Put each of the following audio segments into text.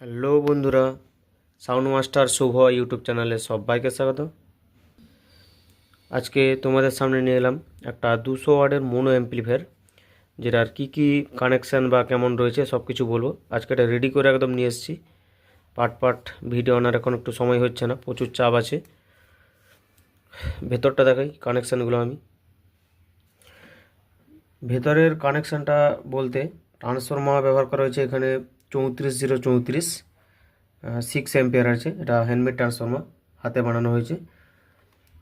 Hello বন্ধুরা, sound master শুভ YouTube চ্যানেলে সবাইকে স্বাগত। আজকে তোমাদের সামনে নিয়ে এলাম একটা দুশো ওয়ার্ডের মোনো অ্যাম্পলিফায়ার, যেটার কী কী কানেকশান বা কেমন রয়েছে সব কিছু বলব। আজকে এটা রেডি করে একদম নিয়ে এসেছি। পার্ট পার্ট ভিডিও আনার এখন একটু সময় হচ্ছে না, প্রচুর চাপ আছে। ভেতরটা দেখাই কানেকশানগুলো আমি। ভেতরের কানেকশানটা বলতে ট্রান্সফরমার ব্যবহার করা হয়েছে এখানে চৌত্রিশ জিরো চৌত্রিশ সিক্স অ্যাম্পিয়ার আছে। এটা হ্যান্ডমেড ট্রান্সফরমার হাতে বানানো হয়েছে।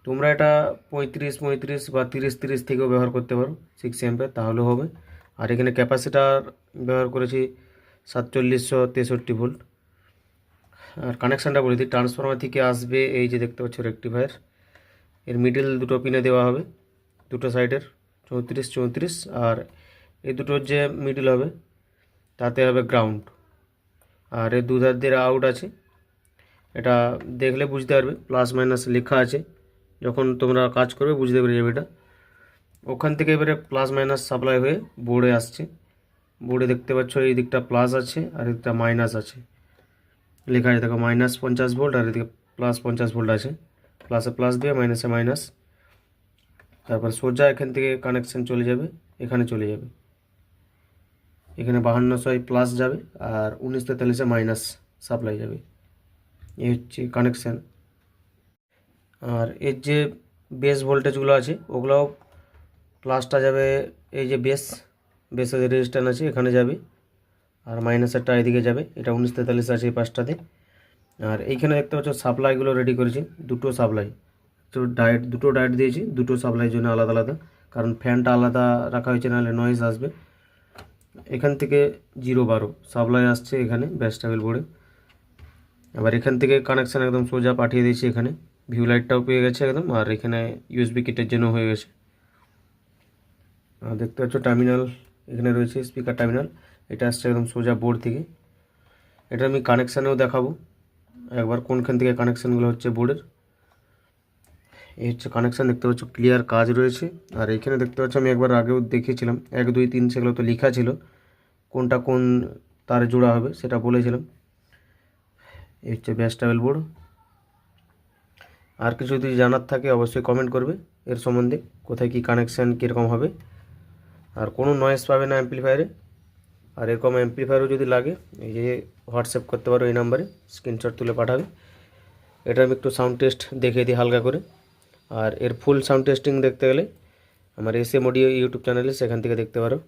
তোমরা এটা পঁয়ত্রিশ পঁয়ত্রিশ বা তিরিশ তিরিশ থেকেও ব্যবহার করতে পারো সিক্স অ্যাম্পিয়ার তাহলেও হবে। আর এখানে ক্যাপাসিটার ব্যবহার করেছি সাতচল্লিশশো তেষট্টি ভোল্ট আর কানেকশানটা বলে দিই ট্রান্সফরমার থেকে আসবে এই যে দেখতে পাচ্ছ রেক্টিফায়ার এর মিডিল দুটো পিনে দেওয়া হবে, দুটো সাইডের চৌত্রিশ চৌত্রিশ। আর এই দুটোর যে মিডিল হবে, তাতে হবে গ্রাউন্ড আর এর দুধার দিয়ে আউট আছে। এটা দেখলে বুঝতে পারবে প্লাস মাইনাস লেখা আছে। যখন তোমরা কাজ করবে, বুঝতে পেরে যাবে এটা। ওখান থেকে এবারে প্লাস মাইনাস সাপ্লাই হয়ে বোর্ডে আসছে। বোর্ডে দেখতে পাচ্ছ, এই দিকটা প্লাস আছে আর এদিকটা মাইনাস আছে। লেখা আছে, দেখো মাইনাস পঞ্চাশ ভোল্ট আর এদিকে প্লাস পঞ্চাশ ভোল্ট আছে। প্লাসে প্লাস দিয়ে মাইনাসে মাইনাস তারপর সোজা এখান থেকে কানেকশান চলে যাবে, এখানে চলে যাবে। এখানে বাহান্নশোয় প্লাস যাবে আর উনিশ তেতাল্লিশে মাইনাস সাপ্লাই যাবে। এই হচ্ছে কানেকশান আর এর যে বেস ভোল্টেজগুলো আছে, ওগুলোও প্লাসটা যাবে, এই যে বেস বেসের রেজিস্ট্যান্স আছে, এখানে যাবে। আর মাইনাসেরটা এদিকে যাবে, এটা উনিশ তেতাল্লিশ আছে এই পাঁচটাতে আর এইখানে দেখতে পাচ্ছ সাপ্লাইগুলো রেডি করেছি, দুটো সাপ্লাই তো ডায়েট দুটো ডায়েট দিয়েছি, দুটো সাপ্লাইয়ের জন্য আলাদা আলাদা। কারণ ফ্যানটা আলাদা রাখা হয়েছে, নাহলে নয়েজ আসবে। এখান থেকে জিরো বারো সাপ্লাই আসছে এখানে ব্যাস ট্যাবেল বোর্ডে। আবার এখান থেকে কানেকশান একদম সোজা পাঠিয়ে দিয়েছি এখানে। ভিউ লাইটটাও পেয়ে গেছে একদম, আর এখানে ইউএসবি কিটের জন্য হয়ে গেছে। আর দেখতে পাচ্ছ টার্মিনাল এখানে রয়েছে স্পিকার টার্মিনাল এটা আসছে একদম সোজা বোর্ড থেকে। এটা আমি কানেকশানেও দেখাবো। একবার কোনখান থেকে কানেকশানগুলো হচ্ছে বোর্ডের। এই হচ্ছে কানেকশান দেখতে পাচ্ছ ক্লিয়ার কাজ রয়েছে। আর এখানে দেখতে পাচ্ছ, আমি একবার আগেও দেখিয়েছিলাম, এক, দুই, তিন সেগুলো তো লেখা ছিল, কোনটা কোন তার জোড়া হবে সেটা বলেছিলাম। এই হচ্ছে ব্যাস ট্রাভেল বোর্ড আর কিছু যদি জানার থাকে অবশ্যই কমেন্ট করবে, এর সম্বন্ধে কোথায় কী কানেকশান কীরকম হবে। আর কোনো নয়েস পাবে না অ্যাম্পলিফায়ারে আর এরকম অ্যাম্পলিফায়ারও যদি লাগে, এই যে হোয়াটসঅ্যাপ করতে পারো এই নাম্বারে স্ক্রিনশট তুলে পাঠাবে। এটা আমি একটু সাউন্ড টেস্ট দেখিয়ে দিই হালকা করে। আর এর ফুল সাউন্ড টেস্টিং দেখতে গেলে আমার এস এম ইউটিউব চ্যানেলে সেখান থেকে দেখতে পারো।